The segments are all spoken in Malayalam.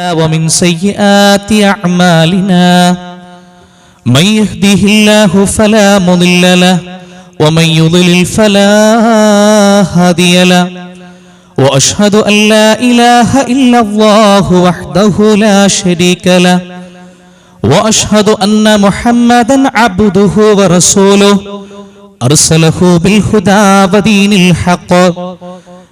ومن سيئات أعمالنا من يهده الله فلا مضل له ومن يضلل فلا هادي له وأشهد أن لا إله إلا الله وحده لا شريك له وأشهد أن محمدا عبده ورسوله أرسله بالهدى ودين الحق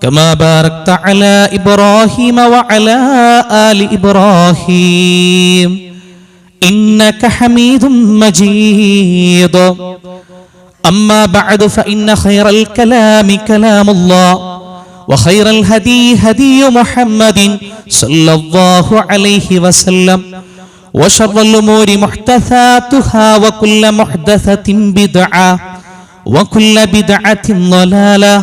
كما باركت على إبراهيم وعلى آل إبراهيم. إنك حميد مجيد. أما بعد فإن خير الكلام كلام الله وخير الهدي هدي محمد صلى الله عليه وسلم وشر الأمور محدثاتها وكل محدثة بدعة وكل بدعة ضلالة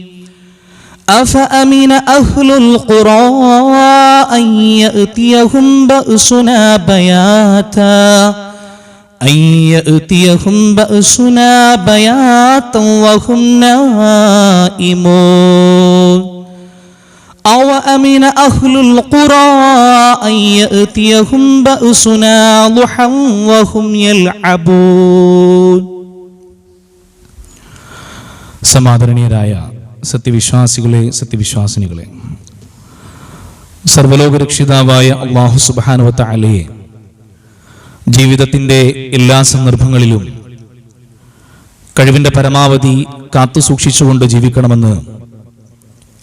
أفأمن أهل القرى أن يأتيهم بأسنا بياتا أن يأتيهم بأسنا بياتا وهم نائمون أو أمن أهل القرى أن يأتيهم بأسنا ضحى وهم يلعبون സമാദരണീയരായ സത്യവിശ്വാസികളെ സത്യവിശ്വാസിനികളെ. സർവലോകരക്ഷിതാവായ അള്ളാഹു സുബാനുവത്ത അലയെ ജീവിതത്തിന്റെ എല്ലാ സന്ദർഭങ്ങളിലും കഴിവിന്റെ പരമാവധി കാത്തു സൂക്ഷിച്ചുകൊണ്ട് ജീവിക്കണമെന്ന്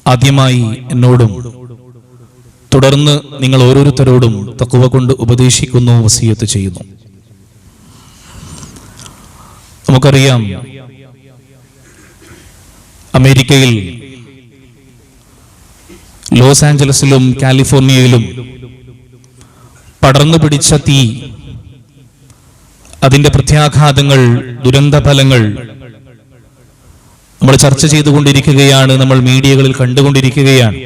ആദ്യമായി എന്നോടും തുടർന്ന് നിങ്ങൾ ഓരോരുത്തരോടും തക്കുവ കൊണ്ട് ഉപദേശിക്കുന്നു വസീയത്ത് ചെയ്യുന്നു. നമുക്കറിയാം അമേരിക്കയിൽ ലോസ് ആഞ്ചലസിലും കാലിഫോർണിയയിലും പടർന്നു പിടിച്ച തീ അതിന്റെ പ്രത്യാഘാതങ്ങൾ ദുരന്ത ഫലങ്ങൾ നമ്മൾ ചർച്ച ചെയ്തുകൊണ്ടിരിക്കുകയാണ് നമ്മൾ മീഡിയകളിൽ കണ്ടുകൊണ്ടിരിക്കുകയാണ്.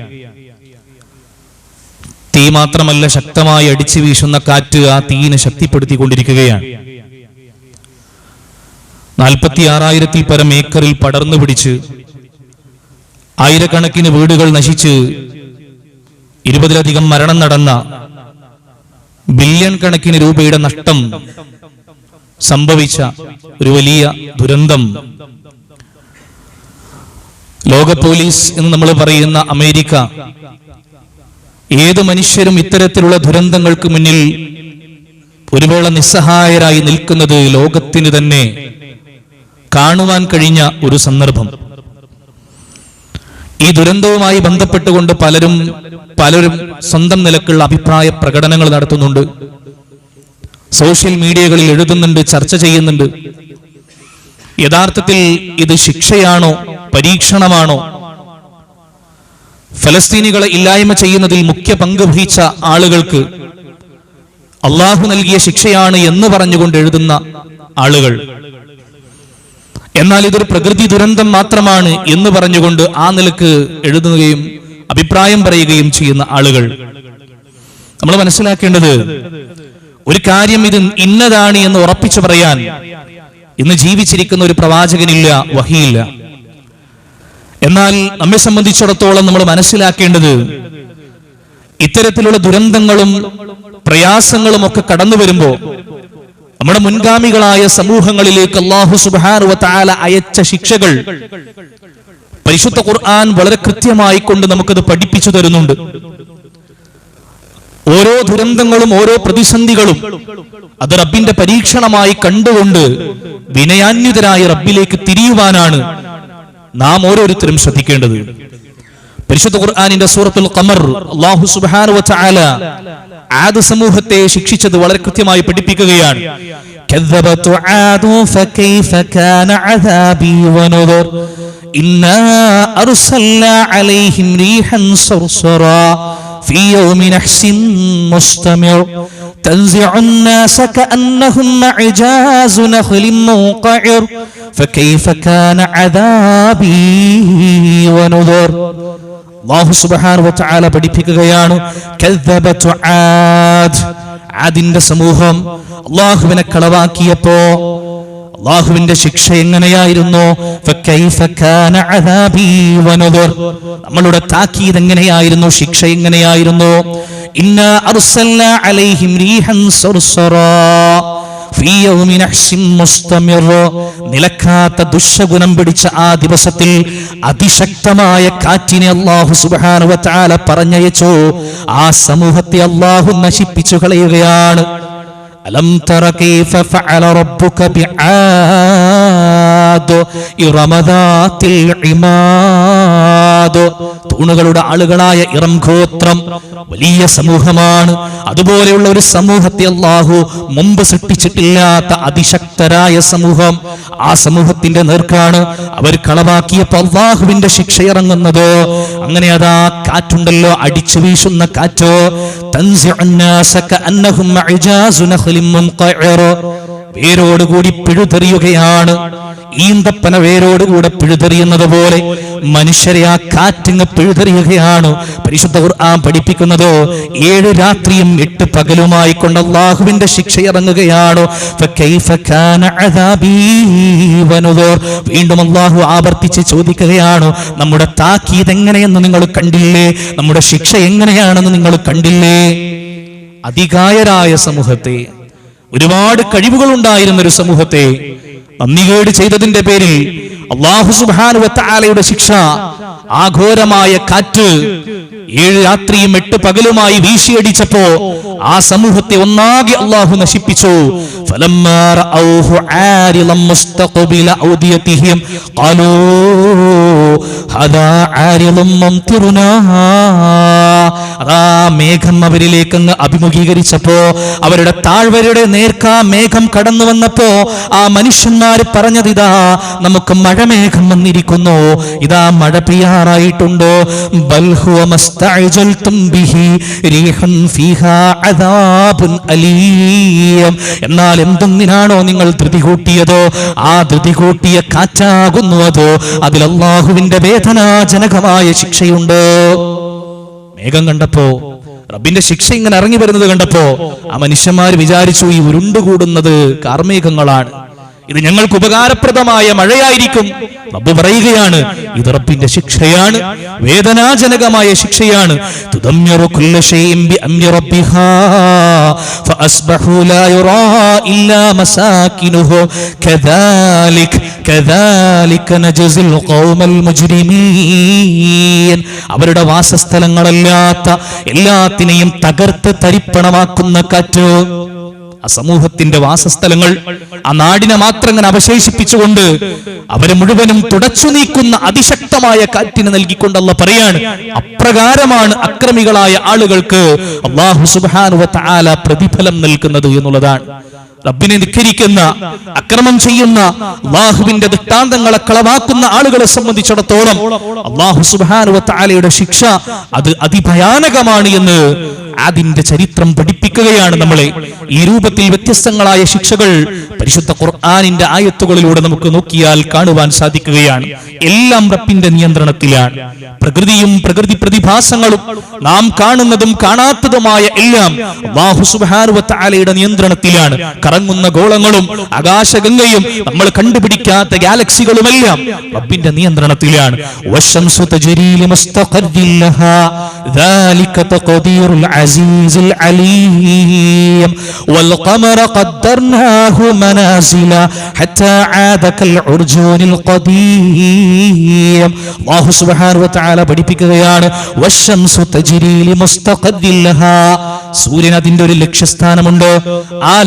തീ മാത്രമല്ല ശക്തമായി അടിച്ചു വീശുന്ന കാറ്റ് ആ തീയിനെ ശക്തിപ്പെടുത്തിക്കൊണ്ടിരിക്കുകയാണ്. നാൽപ്പത്തി ആറായിരത്തിൽ പരം ഏക്കറിൽ പടർന്നു പിടിച്ച് ആയിരക്കണക്കിന് വീടുകൾ നശിച്ച് ഇരുപതിലധികം മരണം നടന്ന ബില്യൺ കണക്കിന് രൂപയുടെ നഷ്ടം സംഭവിച്ച ഒരു വലിയ ദുരന്തം. ലോക പോലീസ് എന്ന് നമ്മൾ പറയുന്ന അമേരിക്ക ഏത് മനുഷ്യരും ഇത്തരത്തിലുള്ള ദുരന്തങ്ങൾക്ക് മുന്നിൽ ഒരു നിസ്സഹായരായി നിൽക്കുന്നത് ലോകത്തിന് തന്നെ കാണുവാൻ കഴിഞ്ഞ ഒരു സന്ദർഭം. ഈ ദുരന്തവുമായി ബന്ധപ്പെട്ടുകൊണ്ട് പലരും പലരും സ്വന്തം നിലക്കുള്ള അഭിപ്രായ പ്രകടനങ്ങൾ നടത്തുന്നുണ്ട്. സോഷ്യൽ മീഡിയകളിൽ എഴുതുന്നുണ്ട് ചർച്ച ചെയ്യുന്നുണ്ട്. യഥാർത്ഥത്തിൽ ഇത് ശിക്ഷയാണോ പരീക്ഷണമാണോ? ഫലസ്തീനികളെ ഇല്ലായ്മ ചെയ്യുന്നതിൽ മുഖ്യ പങ്ക് വഹിച്ച ആളുകൾക്ക് അള്ളാഹു നൽകിയ ശിക്ഷയാണ് എന്ന് പറഞ്ഞുകൊണ്ട് എഴുതുന്ന ആളുകൾ. എന്നാൽ ഇതൊരു പ്രകൃതി ദുരന്തം മാത്രമാണ് എന്ന് പറഞ്ഞുകൊണ്ട് ആ നിലയ്ക്ക് എഴുതുകയും അഭിപ്രായം പറയുകയും ചെയ്യുന്ന ആളുകൾ. നമ്മൾ മനസ്സിലാക്കേണ്ടത് ഒരു കാര്യം ഇത് ഇന്നതാണ് എന്ന് ഉറപ്പിച്ചു പറയാൻ ഇന്ന് ജീവിച്ചിരിക്കുന്ന ഒരു പ്രവാചകനില്ല വഹിയില്ല എന്നാൽ നമ്മെ സംബന്ധിച്ചിടത്തോളം നമ്മൾ മനസ്സിലാക്കേണ്ടത് ഇത്തരത്തിലുള്ള ദുരന്തങ്ങളും പ്രയാസങ്ങളും ഒക്കെ കടന്നു വരുമ്പോ നമ്മുടെ മുൻഗാമികളായ സമൂഹങ്ങളിലേക്ക് അള്ളാഹു സുബാനുവ അയച്ച ശിക്ഷകൾ പരിശുദ്ധ ഖുർആൻ വളരെ കൃത്യമായി കൊണ്ട് നമുക്കത് പഠിപ്പിച്ചു തരുന്നുണ്ട്. ഓരോ ദുരന്തങ്ങളും ഓരോ പ്രതിസന്ധികളും അത് റബ്ബിന്റെ പരീക്ഷണമായി കണ്ടുകൊണ്ട് വിനയാന്യുതരായ റബ്ബിലേക്ക് തിരിയുവാനാണ് നാം ഓരോരുത്തരും ശ്രദ്ധിക്കേണ്ടത്. പരിശുദ്ധ ഖുർആാനിന്റെ സൂറത്തുൽ ഖമർ അല്ലാഹു സുബ്ഹാനഹു വതആല ആദ് സമൂഹത്തെ ശിക്ഷിച്ചത് വളരെ കൃത്യമായി പഠിപ്പിക്കുകയാണ് كذبت عاد فكيف كان عذابي ونذر إنا أرسلنا عليهم ريحا صرصرا في يوم نحس مستمر تنزع الناس كأنهم أعجاز نخل منقعر فكيف كان عذابي ونذر അള്ളാഹു സുബ്ഹാനഹു വതആല പഠിപ്പിക്കുകയാണ് ആദിന്റെ സമൂഹം. അള്ളാഹുവിനെ കളവാക്കിയപ്പോ അള്ളാഹുവിന്റെ ശിക്ഷ എങ്ങനെയായിരുന്നു? നമ്മളുടെ താക്കീത് എങ്ങനെയായിരുന്നു? ശിക്ഷ എങ്ങനെയായിരുന്നു? ഇന്ന അർസൽന അലൈഹിം റീഹൻ നിലക്കാത്ത ദുഷഗുണം പിടിച്ച ആ ദിവസത്തിൽ അതിശക്തമായ കാറ്റിനെ അള്ളാഹു സുബാനുവാല പറഞ്ഞയച്ചു. ആ സമൂഹത്തെ അള്ളാഹു നശിപ്പിച്ചു കളയുകയാണ്. അലം തറ കൈഫ ഫഅല റബ്ബുക ബിആദ് ഇറമ ദാത്തിൽ ഇമാദ് തൂണുകളുടെ ആളുകളായ ഇറം ഗോത്രം വലിയ സമൂഹമാണ് അതുപോലെയുള്ള ഒരു സമൂഹത്തെ അള്ളാഹു മുമ്പ് സൃഷ്ടിച്ചിട്ടില്ലാത്ത അതിശക്തരായ സമൂഹം ആ സമൂഹത്തിന്റെ നേർക്കാണ് അവർ കളവാക്കിയപ്പോ അള്ളാഹുവിന്റെ ശിക്ഷ ഇറങ്ങുന്നത് അങ്ങനെ അതാ കാറ്റുണ്ടല്ലോ അടിച്ചു വീശുന്ന കാറ്റ് തൻസിഉ الناس كأنهم أعجاز نخل منقعر. വേരോടുകൂടി പിഴുതെറിയുകയാണ്. ഈന്തപ്പന വേരോടുകൂടെ പിഴുതെറിയുന്നത് പോലെ മനുഷ്യരെ ആ കാറ്റിങ് പിഴുതെറിയുകയാണ്. പരിശുദ്ധ ഖുർആൻ പഠിപ്പിക്കുന്നത് ഏഴ് രാത്രിയും എട്ട് പകലുമായി കൊണ്ട് അള്ളാഹുവിന്റെ ശിക്ഷ ഇറങ്ങുകയാണ്. വീണ്ടും അള്ളാഹു ആവർത്തിച്ച് ചോദിക്കുകയാണ് നമ്മുടെ താക്കീത് എങ്ങനെയെന്ന് നിങ്ങൾ കണ്ടില്ലേ? നമ്മുടെ ശിക്ഷ എങ്ങനെയാണെന്ന് നിങ്ങൾ കണ്ടില്ലേ? അധികായരായ സമൂഹത്തെ ഒരുപാട് കഴിവുകൾ ഉണ്ടായിരുന്ന ഒരു സമൂഹത്തെ നന്ദികേട് ചെയ്തതിന്റെ പേരിൽ അള്ളാഹു സുബാനുവത്താലയുടെ ശിക്ഷ ആഘോരമായ കാറ്റ് ഏഴ് രാത്രിയും എട്ട് പകലുമായി വീശിയടിച്ചപ്പോ ആ സമൂഹത്തെ ഒന്നാകെ അള്ളാഹു നശിപ്പിച്ചു. ഫലം ഔഹു മുസ്തഖബില ഔദിയതിഹിം ഖാലൂ അതാ ആര്യതും അതാ മേഘം അവരിലേക്ക് അങ്ങ് അഭിമുഖീകരിച്ചപ്പോ അവരുടെ താഴ്വരയുടെ നേർക്കാ മേഘം കടന്നു വന്നപ്പോ ആ മനുഷ്യന്മാർ പറഞ്ഞത് ഇതാ നമുക്ക് മഴമേഘം വന്നിരിക്കുന്നു. ഇതാ മഴ പെയ്യാറായിട്ടുണ്ടോ? എന്നാൽ എന്തൊന്നിനാണോ നിങ്ങൾ ധൃതി കൂട്ടിയതോ ആ ധൃതി കൂട്ടിയ കാറ്റാകുന്നു അതോ. അതിൽ വേദനാജനകമായ ശിക്ഷയുണ്ട്? മേഘം കണ്ടപ്പോ റബ്ബിന്റെ ശിക്ഷ ഇങ്ങനെ ഇറങ്ങി വരുന്നത് കണ്ടപ്പോ ആ മനുഷ്യന്മാർ വിചാരിച്ചു ഈ ഉരുണ്ടുകൂടുന്നത് കാർമേഘങ്ങളാണ്. ഇത് ഞങ്ങൾക്ക് ഉപകാരപ്രദമായ മഴയായിരിക്കും. റബ്ബ് പറയുകയാണ് ഇത് റബ്ബിന്റെ ശിക്ഷയാണ് വേദനാജനകമായ ശിക്ഷയാണ്. അവരുടെ വാസസ്ഥലങ്ങളല്ലാത്ത എല്ലാത്തിനെയും തകർത്ത് തരിപ്പണമാക്കുന്ന കാറ്റ്. ആ സമൂഹത്തിന്റെ വാസസ്ഥലങ്ങൾ ആ നാടിനെ മാത്രം അങ്ങനെ അവശേഷിപ്പിച്ചുകൊണ്ട് അവരെ മുഴുവനും തുടച്ചു നീക്കുന്ന അതിശക്തമായ കാറ്റിന് നൽകിക്കൊണ്ടല്ല പറയാണ് അപ്രകാരമാണ് അക്രമികളായ ആളുകൾക്ക് അള്ളാഹു സുബാനുവ താല പ്രതിഫലം നൽകുന്നത് എന്നുള്ളതാണ്. റബ്ബിനെ ധിക്കരിക്കുന്ന അക്രമം ചെയ്യുന്ന അള്ളാഹുവിന്റെ ദൃഷ്ടാന്തങ്ങളെ കളവാക്കുന്ന ആളുകളെ സംബന്ധിച്ചിടത്തോളം അള്ളാഹു സുബാനുവത്താലയുടെ ശിക്ഷ അത് അതിഭയാനകമാണ് എന്ന് അതിന്റെ ചരിത്രം പഠിപ്പിക്കുകയാണ് നമ്മളെ. ഈ രൂപത്തിൽ വ്യത്യസ്തങ്ങളായ ശിക്ഷകൾ പരിശുദ്ധ ഖുർആാനിന്റെ ആയത്തുകളിലൂടെ നമുക്ക് നോക്കിയാൽ കാണുവാൻ സാധിക്കുകയാണ്. എല്ലാം റബ്ബിന്റെ നിയന്ത്രണത്തിലാണ്. പ്രകൃതിയും പ്രകൃതി പ്രതിഭാസങ്ങളും നാം കാണുന്നതും കാണാത്തതുമായ എല്ലാം തആലയുടെ നിയന്ത്രണത്തിലാണ്. കറങ്ങുന്ന ഗോളങ്ങളും ആകാശഗംഗയും നമ്മൾ കണ്ടുപിടിക്കാത്ത ഗാലക്സികളുമെല്ലാം റബ്ബിന്റെ നിയന്ത്രണത്തിലാണ് വശംസു തജ്രി ലിമുസ്തഖറിൻ ലഹാ ذلك تقدير العزيز العليم والقمر قدرناه منازل حتى عاد كالعرجون القديم الله سبحانه وتعالى പഠിപ്പിക്കുകയാണ് വശംസു തജ്രി ലിമുസ്തഖറിൻ ലഹാ സൂര്യൻ അതിന്റെ ഒരു ലക്ഷ്യസ്ഥാനമുണ്ട് ആ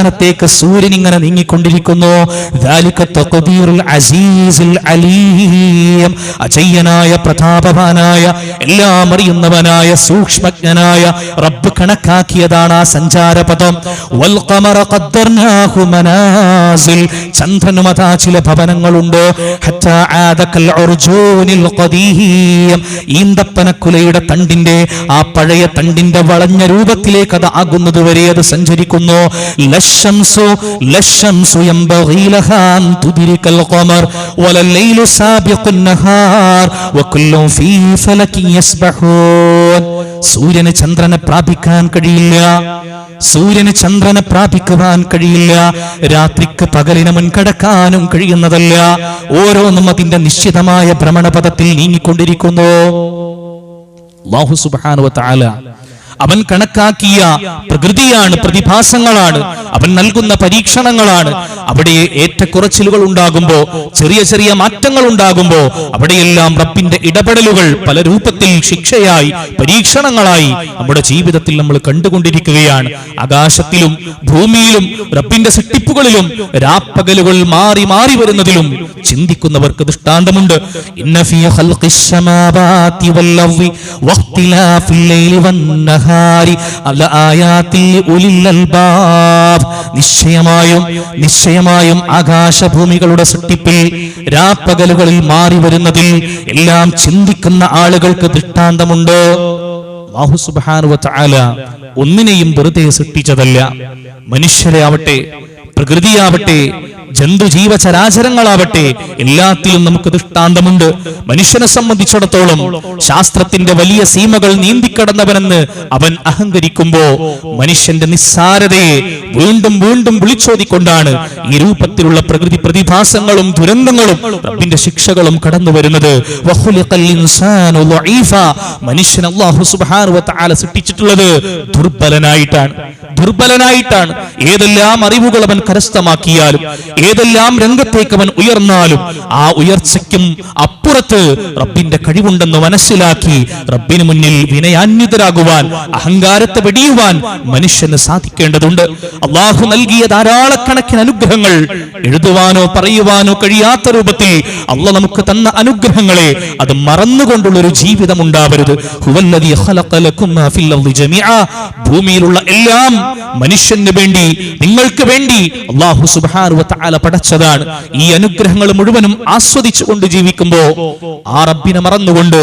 അവസാനത്തേക്ക് സൂര്യൻ ഇങ്ങനെ നീങ്ങിക്കൊണ്ടിരിക്കുന്നു. അജയ്യനായ പ്രതാപവാനായ എല്ലാം അറിയുന്നവനായ സൂക്ഷ്മജ്ഞനായ റബ്ബ് കണക്കാക്കിയതാണ് ആ സഞ്ചാരപഥം. ചന്ദ്രനും അതാ ചില ഭവനങ്ങളുണ്ട്. ഈന്തപ്പനക്കുലയുടെ തണ്ടിന്റെ ആ പഴയ തണ്ടിന്റെ വളഞ്ഞ രൂപത്തിലേക്ക് അത് ആകുന്നതുവരെ അത് സഞ്ചരിക്കുന്നു. ലശംസു ലശംസു لها أن تدرك القمر ولا الليل സാബിഖുൻ നഹാർ وكل ഫീ فلك യസ്ബഹൂൻ. സൂര്യന് ചന്ദ്രനെ പ്രാപിക്കാൻ കഴിയില്ല. സൂര്യന് ചന്ദ്രനെ പ്രാപിക്കുവാൻ കഴിയില്ല. രാത്രിക്ക് പകലിന് മുൻകടക്കാനും കഴിയുന്നതല്ല. ഓരോന്നും അതിന്റെ നിശ്ചിതമായ ഭ്രമണപഥത്തിൽ നീങ്ങിക്കൊണ്ടിരിക്കുന്നു. അവൻ കണക്കാക്കിയ പ്രകൃതിയാണ് പ്രതിഭാസങ്ങളാണ്. അവൻ നൽകുന്ന പരീക്ഷണങ്ങളാണ്. അവിടെ ഏറ്റക്കുറച്ചിലുകൾ ഉണ്ടാകുമ്പോ ചെറിയ ചെറിയ മാറ്റങ്ങൾ ഉണ്ടാകുമ്പോ അവിടെയെല്ലാം റബ്ബിന്റെ ഇടപെടലുകൾ പല രൂപത്തിൽ ശിക്ഷയായി പരീക്ഷണങ്ങളായി നമ്മുടെ ജീവിതത്തിൽ നമ്മൾ കണ്ടുകൊണ്ടിരിക്കുകയാണ്. ആകാശത്തിലും ഭൂമിയിലും റബ്ബിന്റെ സൃഷ്ടിപ്പുകളിലും രാപ്പകലുകൾ മാറി മാറി വരുന്നതിലും ചിന്തിക്കുന്നവർക്ക് ദൃഷ്ടാന്തമുണ്ട്. നിശ്ചയമായും നിശ്ചയമായും ആകാശഭൂമികളുടെ സൃഷ്ടിപ്പിൽ രാപ്പകലുകളിൽ മാറി വരുന്നതിൽ എല്ലാം ചിന്തിക്കുന്ന ആളുകൾക്ക് ദൃഷ്ടാന്തമുണ്ട്. ഒന്നിനെയും വെറുതെ സൃഷ്ടിച്ചതല്ല. മനുഷ്യരെ ആവട്ടെ പ്രകൃതിയാവട്ടെ ജന്തു ജീവചരാചരങ്ങളാവട്ടെ എല്ലാത്തിലും നമുക്ക് ദൃഷ്ടാന്തമുണ്ട്. മനുഷ്യനെ സംബന്ധിച്ചിടത്തോളം ശാസ്ത്രത്തിന്റെ വലിയ സീമകൾ നീന്തിക്കടന്നവനെന്ന് അവൻ അഹങ്കരിക്കുമ്പോ മനുഷ്യന്റെ നിസ്സാരതയെ വീണ്ടും വീണ്ടും വിളിച്ചോതിക്കൊണ്ടാണ് ഈ രൂപത്തിലുള്ള പ്രകൃതി പ്രതിഭാസങ്ങളും ദുരന്തങ്ങളും റബ്ബിന്റെ ശിക്ഷകളും കടന്നു വരുന്നത് സൃഷ്ടിച്ചിട്ടുള്ളത് ദുർബലനായിട്ടാണ്. ദുർബലനായിട്ടാണ്. ഏതെല്ലാം അറിവുകൾ അവൻ കരസ്ഥമാക്കിയാലും ഏതെല്ലാം രംഗത്തേക്ക് അവൻ ഉയർന്നാലും ആ ഉയർച്ചയ്ക്കും അപ്പുറത്ത് റബ്ബിന്റെ കഴിവുണ്ടെന്ന് മനസ്സിലാക്കി റബ്ബിന് മുന്നിൽ വിനയാന്വിതരാകുവാൻ അഹങ്കാരത്തെ വെടിയുവാൻ മനുഷ്യന് സാധിക്കേണ്ടതുണ്ട് അള്ളാഹു നൽകിയ ധാരാളക്കണക്കിന് അനുഗ്രഹങ്ങൾ എഴുതുവാനോ പറയുവാനോ കഴിയാത്ത രൂപത്തിൽ അള്ള നമുക്ക് തന്ന അനുഗ്രഹങ്ങളെ അത് മറന്നുകൊണ്ടുള്ള ഒരു ജീവിതം ഉണ്ടാവരുത്. ഭൂമിയിലുള്ള എല്ലാം മനുഷ്യന് വേണ്ടി നിങ്ങൾക്ക് വേണ്ടി അള്ളാഹു സുബ്ഹാനഹു വ തആല പടച്ചതാണ്. ഈ അനുഗ്രഹങ്ങൾ മുഴുവനും ആസ്വദിച്ചുകൊണ്ട് ജീവിക്കുമ്പോ ആ റബ്ബിനെ മറന്നുകൊണ്ട്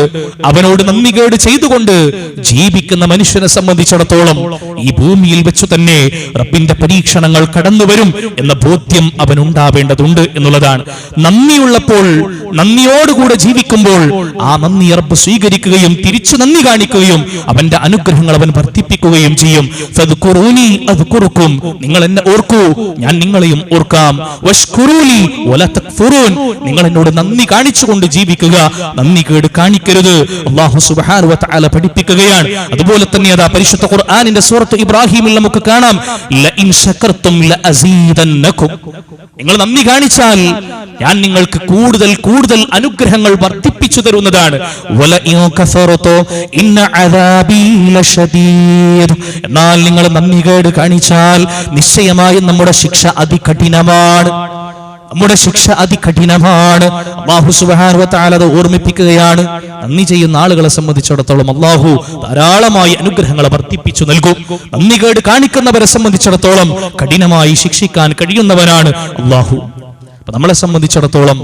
അവനോട് നന്ദി കേട് ചെയ്തുകൊണ്ട് ജീവിക്കുന്ന മനുഷ്യനെ സംബന്ധിച്ചിടത്തോളം ഈ ഭൂമിയിൽ വെച്ചു തന്നെ റബ്ബിന്റെ പരീക്ഷണങ്ങൾ കടന്നു വരും എന്ന ബോധ്യം അവൻ ഉണ്ടാവേണ്ടതുണ്ട് എന്നുള്ളതാണ്. നന്ദിയുള്ളപ്പോൾ നന്ദിയോടുകൂടെ ജീവിക്കുമ്പോൾ ആ നന്ദി റബ്ബ് സ്വീകരിക്കുകയും തിരിച്ചു നന്ദി കാണിക്കുകയും അവന്റെ അനുഗ്രഹങ്ങൾ അവൻ വർദ്ധിപ്പിക്കുകയും ചെയ്യും. നിങ്ങൾ എന്നെ ഓർക്കൂ ഞാൻ നിങ്ങളെയും ഓർക്കാം. നിങ്ങൾ എന്നോട് നന്ദി കാണിച്ചുകൊണ്ട് ജീവിക്കുക. നന്ദി കേട് കാണിക്കരുത്. വ പഠിപ്പിക്കുകയാണ്. അതുപോലെ തന്നെ അതാ പരിശുദ്ധ ഖുർആനിന്റെ സൂറത്ത് ഇബ്രാഹിമിൽ നമുക്ക് കാണാം. നിങ്ങൾ നന്ദി കാണിച്ചാൽ ഞാൻ നിങ്ങൾക്ക് കൂടുതൽ കൂടുതൽ അനുഗ്രഹങ്ങൾ വർദ്ധിപ്പിച്ചു തരുന്നതാണ്. എന്നാൽ നിങ്ങൾ നന്ദി കേട് കാണിച്ചാൽ നിശ്ചയമായും നമ്മുടെ ശിക്ഷ അതികഠിനമാണ്. നമ്മുടെ ശിക്ഷ അതികഠിനമാണ്. അള്ളാഹു തആല അത് ഓർമ്മിപ്പിക്കുകയാണ്. നന്ദി ചെയ്യുന്ന ആളുകളെ സംബന്ധിച്ചിടത്തോളം അള്ളാഹു ധാരാളമായി അനുഗ്രഹങ്ങളെ വർദ്ധിപ്പിച്ചു നൽകും. നന്ദി കേട് കാണിക്കുന്നവരെ സംബന്ധിച്ചിടത്തോളം കഠിനമായി ശിക്ഷിക്കാൻ കഴിയുന്നവനാണ് അള്ളാഹു. നമ്മളെ സംബന്ധിച്ചിടത്തോളം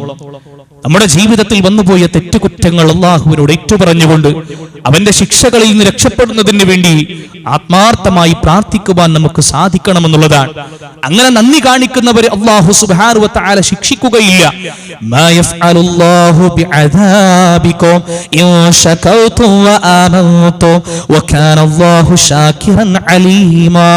നമ്മുടെ ജീവിതത്തിൽ വന്നുപോയ തെറ്റുകുറ്റങ്ങൾ അള്ളാഹുവിനോട് ഏറ്റുപറഞ്ഞുകൊണ്ട് അവന്റെ ശിക്ഷകളിൽ നിന്ന് രക്ഷപ്പെടുന്നതിന് വേണ്ടി ആത്മാർത്ഥമായി പ്രാർത്ഥിക്കുവാൻ നമുക്ക് സാധിക്കണമെന്നുള്ളതാണ്. അങ്ങനെ നന്ദി കാണിക്കുന്നവരെ അള്ളാഹു തആല ശിക്ഷിക്കുകയില്ല. അലീമാ.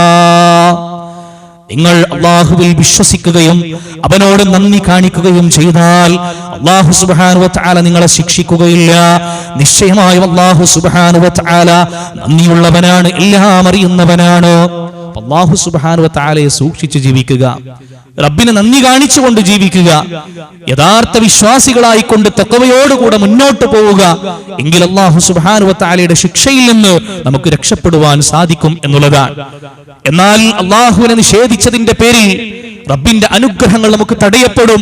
നിങ്ങൾ അള്ളാഹുവിൽ വിശ്വസിക്കുകയും അവനോട് നന്ദി കാണിക്കുകയും ചെയ്താൽ അള്ളാഹു സുബാനുവത്താല നിങ്ങളെ ശിക്ഷിക്കുകയില്ല. നിശ്ചയമായും അള്ളാഹു സുബാനുവത്താല നന്ദിയുള്ളവനാണ് എല്ലാം അറിയുന്നവനാണ്. അള്ളാഹു സുബാനുവത്താലയെ സൂക്ഷിച്ചു ജീവിക്കുക. റബ്ബിന് നന്ദി കാണിച്ചുകൊണ്ട് ജീവിക്കുക. യഥാർത്ഥ വിശ്വാസികളായിക്കൊണ്ട് തക്കവയോടുകൂടെ മുന്നോട്ട് പോവുക. എങ്കിൽ അള്ളാഹു സുബാനുവത്താലയുടെ ശിക്ഷയിൽ നിന്ന് നമുക്ക് രക്ഷപ്പെടുവാൻ സാധിക്കും എന്നുള്ളതാണ്. എന്നാൽ അള്ളാഹുവിനെ നിഷേധിച്ചതിന്റെ പേരിൽ റബ്ബിന്റെ അനുഗ്രഹങ്ങൾ നമുക്ക് തടയപ്പെടും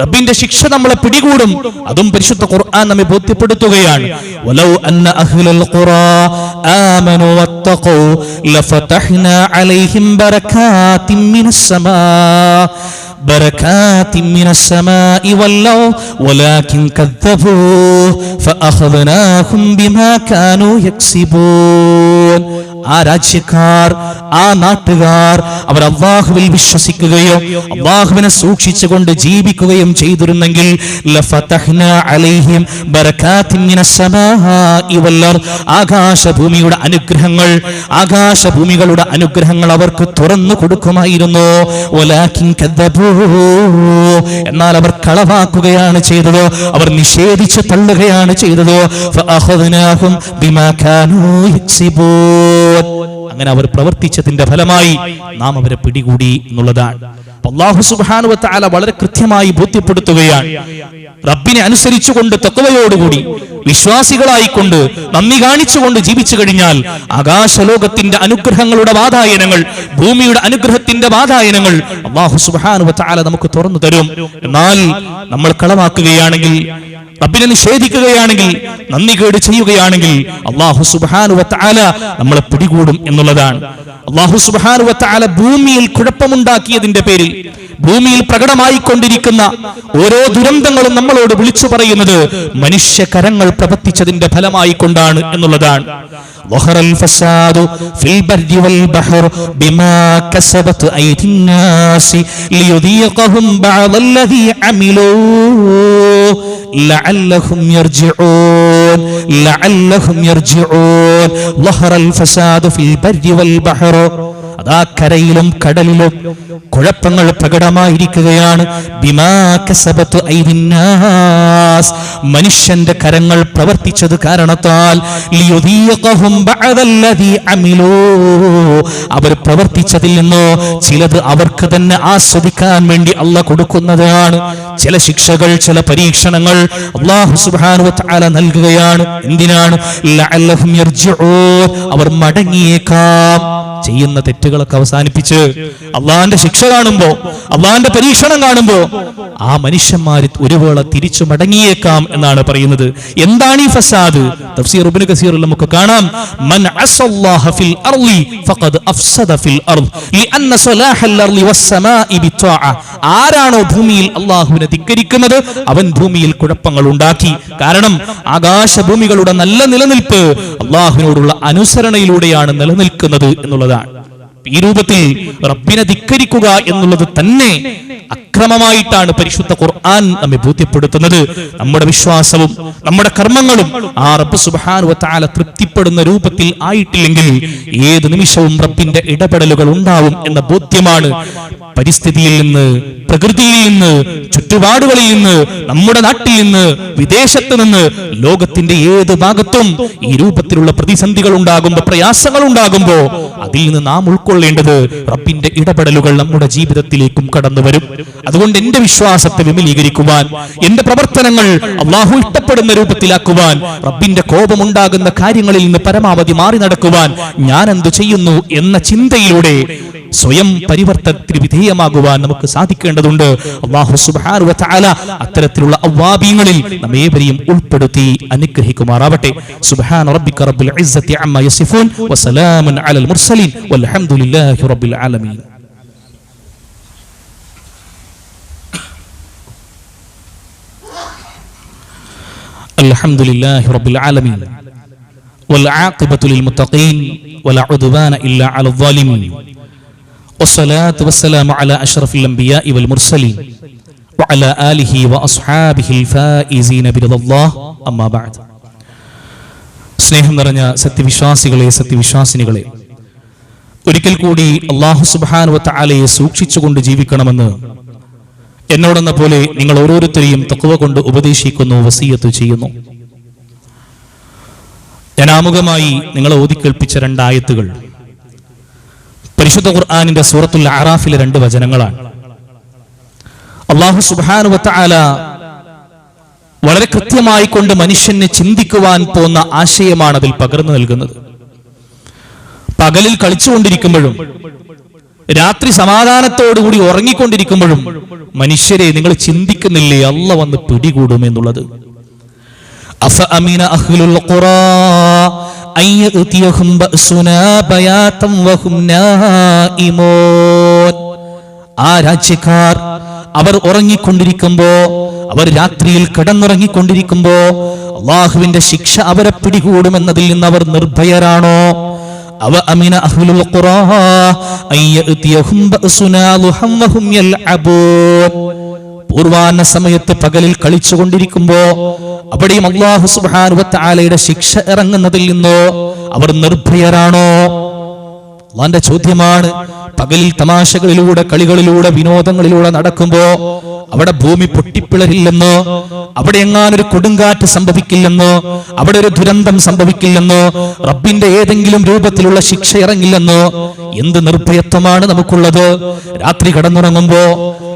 റബ്ബിന്റെ ശിക്ഷ നമ്മളെ പിടികൂടും അതും പരിശുദ്ധ ഖുർആൻ നമ്മെ ബോധ്യപ്പെടുത്തുകയാണ് വലൗ അന്ന അഹ്ലൽ ഖുറാ ആമനു വത്തഖൂ ലഫതഹ്നാ അലൈഹിം ബറകാതിൻ മിനസ് സമാ بركات من السماء والأرض ولكن كذبوا فأخذناهم بما كانوا يكسبون ആ രാജ്യക്കാർ ആ നാട്ടുകാർ അവർ അള്ളാഹുവിൽ വിശ്വസിക്കുകയും അള്ളാഹുവിനെ സൂക്ഷിച്ചുകൊണ്ട് ജീവിക്കുകയും ചെയ്തിരുന്നെങ്കിൽ. ആകാശഭൂമിയുടെ അനുഗ്രഹങ്ങൾ ആകാശഭൂമികളുടെ അനുഗ്രഹങ്ങൾ അവർക്ക് തുറന്നു കൊടുക്കുമായിരുന്നു. എന്നാൽ അവർ കളവാക്കുകയാണ് ചെയ്തത് അവർ നിഷേധിച്ച് തള്ളുകയാണ് ചെയ്തത് ബിമാ കാനൂ യക്സിബൂൻ. അങ്ങനെ അവർ പ്രവർത്തിച്ചതിന്റെ ഫലമായി നാം അവരെ പിടികൂടി എന്നുള്ളതാണ്. അള്ളാഹു സുബാനുവത്താല വളരെ കൃത്യമായി ബോധ്യപ്പെടുത്തുകയാണ്. റബ്ബിനെ അനുസരിച്ചുകൊണ്ട് തക്കവയോടുകൂടി വിശ്വാസികളായിക്കൊണ്ട് നന്ദി കാണിച്ചുകൊണ്ട് ജീവിച്ചു കഴിഞ്ഞാൽ ആകാശലോകത്തിന്റെ അനുഗ്രഹങ്ങളുടെ വാതായനങ്ങൾ ഭൂമിയുടെ അനുഗ്രഹത്തിന്റെ വാതായനങ്ങൾ അള്ളാഹു സുബാനുവത്താല നമുക്ക് തുറന്നു തരും. എന്നാൽ നമ്മൾ കളവാക്കുകയാണെങ്കിൽ റബ്ബിനെ നിഷേധിക്കുകയാണെങ്കിൽ നന്ദി കേട് ചെയ്യുകയാണെങ്കിൽ അള്ളാഹു സുബാനു വതആല നമ്മളെ പിടികൂടും എന്നുള്ളതാണ്. അള്ളാഹു സുബാനു വതആല ഭൂമിയിൽ കുഴപ്പമുണ്ടാക്കിയതിന്റെ പേരിൽ ഭൂമിയിൽ പ്രകടമായിക്കൊണ്ടിരിക്കുന്ന ഓരോ ദുരന്തങ്ങളും നമ്മളോട് വിളിച്ചു പറയുന്നത് മനുഷ്യകരങ്ങൾ പ്രവർത്തിച്ചതിന്റെ ഫലമായി കൊണ്ടാണ് എന്നുള്ളതാണ്. ظهر الفساد في البر والبحر بما كسبت أيدي الناس ليذيقهم بعض الذي عملوا لعلهم يرجعون لعلهم يرجعون ظهر الفساد في البر والبحر അതാ കരയിലും കടലിലും കുഴപ്പങ്ങൾ പ്രകടമായിരിക്കുകയാണ് ബിമാ കസബത്ത് ഐദിന്നാസ്. മനുഷ്യന്റെ കരങ്ങൾ പ്രവർത്തിച്ചത് കാരണത്താൽ ലിയുദീഖഹും ബഅദല്ലദീ അമിലൂ. അവർ പ്രവർത്തിച്ചതിൽ നിന്നോ ചിലത് അവർക്ക് തന്നെ ആസ്വദിക്കാൻ വേണ്ടി അല്ല കൊടുക്കുന്നതാണ്. ചില ശിക്ഷകൾ ചില പരീക്ഷണങ്ങൾ നൽകുകയാണ്. എന്തിനാണ്. അവർ മടങ്ങിയേക്കാം. ചെയ്യുന്ന തെറ്റുകളൊക്കെ അവസാനിപ്പിച്ച് അള്ളാന്റെ ശിക്ഷ കാണുമ്പോ അള്ളാന്റെ പരീക്ഷണം കാണുമ്പോ ആ മനുഷ്യന്മാര് ഒരു വേള തിരിച്ചു മടങ്ങിയേക്കാം എന്നാണ് പറയുന്നത്. എന്താണ് ഈ ഫസാദ്? തഫ്സീർ കസീറിൽ നമുക്ക് കാണാം. മൻ ഫിൽ അർളി ഫഖദ് അഫ്സദ ഫിൽ അർളി വസ്സമാഇ ആരാണോ ഭൂമിയിൽ അള്ളാഹുവിനെ ധിക്കരിക്കുന്നത് അവൻ ഭൂമിയിൽ കുഴപ്പങ്ങൾ ഉണ്ടാക്കി. കാരണം ആകാശഭൂമികളുടെ നല്ല നിലനിൽപ്പ് അള്ളാഹുവിനോടുള്ള അനുസരണയിലൂടെയാണ് നിലനിൽക്കുന്നത് എന്നുള്ളതാണ്. ഈ രൂപത്തിൽ റബ്ബിനെ ധിക്കരിക്കുക എന്നുള്ളത് തന്നെ അക്രമമായിട്ടാണ് പരിശുദ്ധ ഖുർആൻ നമ്മെ ബോധ്യപ്പെടുത്തുന്നത്. നമ്മുടെ വിശ്വാസവും നമ്മുടെ കർമ്മങ്ങളും ആ റബ്ബ് സുബ്ഹാനഹു തആല തൃപ്തിപ്പെടുന്ന രൂപത്തിൽ ആയിട്ടില്ലെങ്കിൽ ഏത് നിമിഷവും റബ്ബിന്റെ ഇടപെടലുകൾ ഉണ്ടാവും എന്ന ബോധ്യമാണ് പരിസ്ഥിതിയിൽ നിന്ന് പ്രകൃതിയിൽ നിന്ന് ചുറ്റുപാടുകളിൽ നിന്ന് നമ്മുടെ നാട്ടിൽ നിന്ന് വിദേശത്ത് നിന്ന് ലോകത്തിന്റെ ഏത് ഭാഗത്തും ഈ രൂപത്തിലുള്ള പ്രതിസന്ധികൾ ഉണ്ടാകുമ്പോൾ പ്രയാസങ്ങൾ ഉണ്ടാകുമ്പോൾ അതിൽ നിന്ന് നാം ഉൾക്കൊള്ളേണ്ടത് റബ്ബിന്റെ ഇടപെടലുകൾ നമ്മുടെ ജീവിതത്തിലേക്കും കടന്നു വരും. അതുകൊണ്ട് എന്റെ വിശ്വാസത്തെ വിമലീകരിക്കുവാൻ എന്റെ പ്രവർത്തനങ്ങൾ അള്ളാഹു ഇഷ്ടപ്പെടുന്ന രൂപത്തിലാക്കുവാൻ റബ്ബിന്റെ കോപമുണ്ടാകുന്ന കാര്യങ്ങളിൽ നിന്ന് പരമാവധി മാറി നടക്കുവാൻ ഞാൻ എന്തു ചെയ്യുന്നു എന്ന ചിന്തയിലൂടെ സ്വയം പരിവർത്തനത്തിന് വിധേയമാകുവാൻ നമുക്ക് സാധിക്കേണ്ടതുണ്ട് അള്ളാഹു സുബ്ഹാനഹു വ തആല അത്തരത്തിലുള്ള അവ്വാബീങ്ങളിൽ നമ്മേവരെയും ഉൾപ്പെടുത്തി അനുഗ്രഹിക്കുമാറാവട്ടെ സുബ്ഹാന റബ്ബിക റബ്ബിൽ ഇസ്സത്തി അമ്മ യസിഫൂൻ വസലാമുൻ അലൽ മുർസലീൻ വൽഹംദുലില്ലാഹി റബ്ബിൽ ആലമീൻ الحمد لله رب العالمين والعاقبة للمتقين ولا عدوان إلا على الظالمين والصلاة والسلام على أشرف الأنبياء والمرسلين وعلى آله وأصحابه الفائزين برضا الله أما بعد സ്നേഹം നിറഞ്ഞ സത്യവിശ്വാസികളെ സത്യവിശ്വാസിനികളെ ഒരിക്കൽ കൂടി അള്ളാഹു സുബാനുവത്ത ആലയെ സൂക്ഷിച്ചുകൊണ്ട് ജീവിക്കണമെന്ന് എന്നോടെന്ന പോലെ നിങ്ങൾ ഓരോരുത്തരെയും തക്കുവ കൊണ്ട് ഉപദേശിക്കുന്നു വസീയത്ത് ചെയ്യുന്നു ഞാൻ ആമുഖമായി നിങ്ങളെ ഓതിക്കേൽപ്പിച്ച രണ്ടായത്തുകൾ പരിശുദ്ധ ഖുർആാനിന്റെ സൂറത്തുൽ അറാഫിലെ രണ്ട് വചനങ്ങളാണ്. അള്ളാഹു സുബാനുവത്താല വളരെ കൃത്യമായി കൊണ്ട് മനുഷ്യനെ ചിന്തിക്കുവാൻ പോന്ന ആശയമാണ് അതിൽ പകർന്നു നൽകുന്നത്. പകലിൽ കളിച്ചുകൊണ്ടിരിക്കുമ്പോഴും രാത്രി സമാധാനത്തോടുകൂടി ഉറങ്ങിക്കൊണ്ടിരിക്കുമ്പോഴും മനുഷ്യരെ നിങ്ങൾ ചിന്തിക്കുന്നില്ലേ? അല്ല വന്ന് പിടികൂടും എന്നുള്ളത്. അഫ അമീന അഹ്ലുൽ ഖുറാ? രാജ്യക്കാർ അവർ ഉറങ്ങിക്കൊണ്ടിരിക്കുമ്പോ അവർ രാത്രിയിൽ കിടന്നുറങ്ങിക്കൊണ്ടിരിക്കുമ്പോ അള്ളാഹുവിന്റെ ശിക്ഷ അവരെ പിടികൂടുമെന്നതിൽ നിന്ന് അവർ നിർഭയരാണോ? അവ അമിന അഹ്ലുൽ ഖുറാ പൂർവാന സമയത്ത് പകലിൽ കളിച്ചുകൊണ്ടിരിക്കുമ്പോ അവിടെയും അള്ളാഹു സുബാനുവത്ത് ആലയുടെ ശിക്ഷ ഇറങ്ങുന്നതിൽ നിന്നോ അവർ നിർഭയരാണോ? അള്ളാന്റെ ചോദ്യമാണ് പകലിൽ തമാശകളിലൂടെ കളികളിലൂടെ വിനോദങ്ങളിലൂടെ നടക്കുമ്പോ അവിടെ ഭൂമി പൊട്ടിപ്പിളരില്ലെന്നോ അവിടെ എങ്ങാനൊരു കൊടുങ്കാറ്റ് സംഭവിക്കില്ലെന്നോ അവിടെ ഒരു ദുരന്തം സംഭവിക്കില്ലെന്നോ റബ്ബിന്റെ ഏതെങ്കിലും രൂപത്തിലുള്ള ശിക്ഷ ഇറങ്ങില്ലെന്നോ എന്ത് നിർഭയത്വമാണ് നമുക്കുള്ളത്? രാത്രി കടന്നുറങ്ങുമ്പോ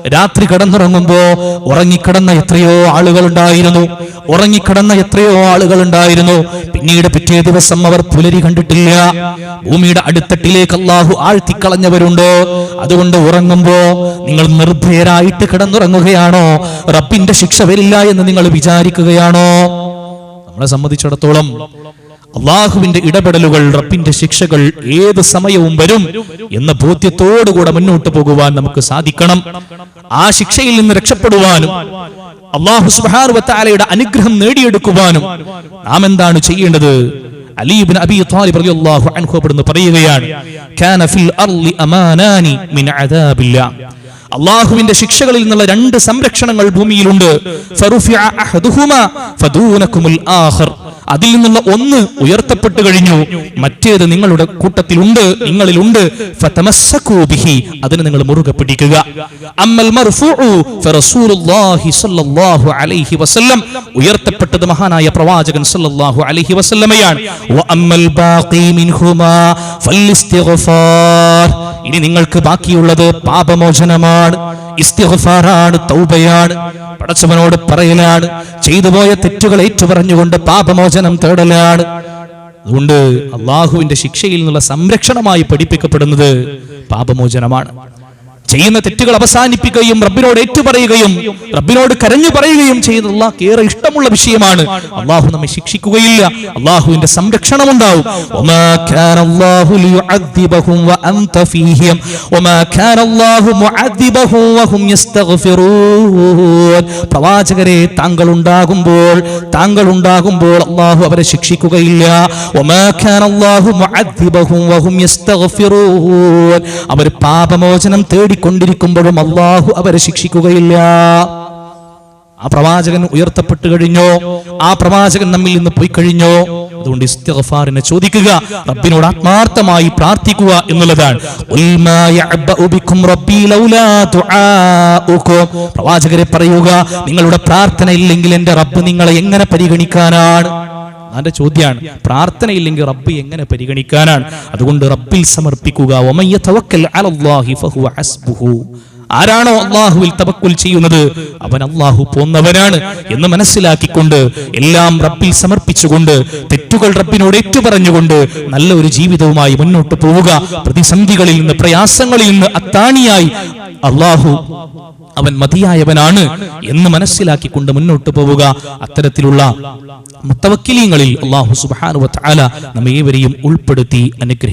രാത്രി കടന്നുറങ്ങുമ്പോ ഉറങ്ങിക്കിടന്ന എത്രയോ ആളുകൾ ഉണ്ടായിരുന്നു ഉറങ്ങിക്കിടന്ന എത്രയോ ആളുകൾ ഉണ്ടായിരുന്നു പിന്നീട് പിറ്റേ ദിവസം അവർ പുലരി കണ്ടിട്ടില്ല. ഭൂമിയുടെ അടിത്തട്ടിലേക്ക് അള്ളാഹു ആഴ്ത്തിക്കളഞ്ഞവരുണ്ട്? അതുകൊണ്ട് ഉറങ്ങുമ്പോ നിങ്ങൾ നിർഭയരായിട്ട് കിടന്നുറങ്ങുകയാണോ? റബ്ബിന്റെ ശിക്ഷ വരില്ല എന്ന് നിങ്ങൾ വിചാരിക്കുകയാണോ? നമ്മളെ സംബന്ധിച്ചിടത്തോളം അള്ളാഹുവിന്റെ ഇടപെടലുകൾ റബ്ബിന്റെ ശിക്ഷകൾ ഏത് സമയവും വരും എന്ന ബോധ്യത്തോടുകൂടെ മുന്നോട്ട് പോകുവാൻ നമുക്ക് സാധിക്കണം. ആ ശിക്ഷയിൽ നിന്ന് രക്ഷപ്പെടുവാനും അള്ളാഹു സുബാനുവത്താലയുടെ അനുഗ്രഹം നേടിയെടുക്കുവാനും നാം എന്താണ് ചെയ്യേണ്ടത്? അലീബിൻ അബി താലിബ് റളിയല്ലാഹു അൻഹു അവിടുന്ന് പറയുകയാണ് ഫിൽ അർളി അമാനാനി മിൻ അദാബില്ലാ. അള്ളാഹുവിന്റെ ശിക്ഷകളിൽ നിന്നുള്ള രണ്ട് സംരക്ഷണങ്ങൾ ഭൂമിയിലുണ്ട്. ആഖർ. അതിൽ നിന്നുള്ള ഒന്ന് ഉയർത്തപ്പെട്ടു കഴിഞ്ഞു. മറ്റേത് നിങ്ങളുടെ കൂട്ടത്തിലുണ്ട് നിങ്ങളിലുണ്ട്. അതിന് നിങ്ങൾ മുറുകെ പിടിക്കുക. ഉയർത്തപ്പെട്ടത് മഹാനായ പ്രവാചകൻ സ്വല്ലല്ലാഹു അലൈഹി വസല്ലമയാണ്. ഇനി നിങ്ങൾക്ക് ബാക്കിയുള്ളത് പാപമോചനമാണ്. ഇസ്തിഗ്ഫാറാണ് തൗബയാണ് പടച്ചവനോട് പറയലാണ് ചെയ്തുപോയ തെറ്റുകൾ ഏറ്റുപറഞ്ഞുകൊണ്ട് പാപമോചനം തേടലാണ്. അതുകൊണ്ട് അള്ളാഹുവിന്റെ ശിക്ഷയിൽ നിന്നുള്ള സംരക്ഷണമായി പഠിപ്പിക്കപ്പെടുന്നത് പാപമോചനമാണ്. ചെയ്യുന്ന തെറ്റുകൾ അവസാനിപ്പിക്കുകയും റബ്ബിനോട് ഏറ്റുപറയുകയും റബ്ബിനോട് കരഞ്ഞു പറയുകയും ചെയ്യുന്ന അള്ളാഹ് ഏറെ ഇഷ്ടമുള്ള വിഷയമാണ്. അള്ളാഹു നമ്മെ ശിക്ഷിക്കുകയില്ല. അള്ളാഹുവിന്റെ സംരക്ഷണം ഉണ്ടാവും പ്രവാചകരെ താങ്കൾ ഉണ്ടാകുമ്പോൾ താങ്കൾ ഉണ്ടാകുമ്പോൾ അള്ളാഹു അവരെ ശിക്ഷിക്കുകയില്ല. അവർ പാപമോചനം തേടി തേടിക്കൊണ്ടിരിക്കുമ്പോഴും അള്ളാഹു അവരെ ശിക്ഷിക്കുകയില്ല. ആ പ്രവാചകൻ ഉയർത്തപ്പെട്ടു കഴിഞ്ഞോ? ആ പ്രവാചകൻ നമ്മിൽ നിന്ന് പോയി കഴിഞ്ഞോ? അതുകൊണ്ട് ഇസ്തിഗ്ഫാറിനെ ചോദിക്കുക റബ്ബിനോട് ആത്മാർത്ഥമായി പ്രാർത്ഥിക്കുക എന്നുള്ളതാണ്. പ്രവാചകരെ പറയുക നിങ്ങളുടെ പ്രാർത്ഥന ഇല്ലെങ്കിൽ എന്റെ റബ്ബ് നിങ്ങളെ എങ്ങനെ പരിഗണിക്കാനാണ്? അതിന്റെ ചോദ്യമാണ് പ്രാർത്ഥനയില്ലെങ്കിൽ റബ്ബ് എങ്ങനെ പരിഗണിക്കാനാണ്? അതുകൊണ്ട് റബ്ബിൽ സമർപ്പിക്കുക. "വമൻ തവക്കൽ അലല്ലാഹി ഫഹുവ ഹസ്ബുഹു." ആരാണോ അള്ളാഹുവിൽ തവക്കുൽ ചെയ്യുന്നത്? അവൻ അള്ളാഹു പോന്നവനാണ് എന്ന് മനസ്സിലാക്കിക്കൊണ്ട് എല്ലാം റബ്ബിൽ സമർപ്പിച്ചുകൊണ്ട് തെറ്റുകൾ റബ്ബിനോട് ഏറ്റുപറഞ്ഞുകൊണ്ട് നല്ല ഒരു ജീവിതവുമായി മുന്നോട്ട് പോവുക. പ്രതിസന്ധികളിൽ നിന്ന് പ്രയാസങ്ങളിൽ നിന്ന് അത്താണിയായി അള്ളാഹു അവൻ മതിയായവനാണ് എന്ന് മനസ്സിലാക്കിക്കൊണ്ട് മുന്നോട്ട് പോവുക. അത്തരത്തിലുള്ള മുത്തവക്കിലീങ്ങളിൽ അള്ളാഹു സുബാനുവ നമ്മെ ഏവരെയും ഉൾപ്പെടുത്തി അനുഗ്രഹിക്കും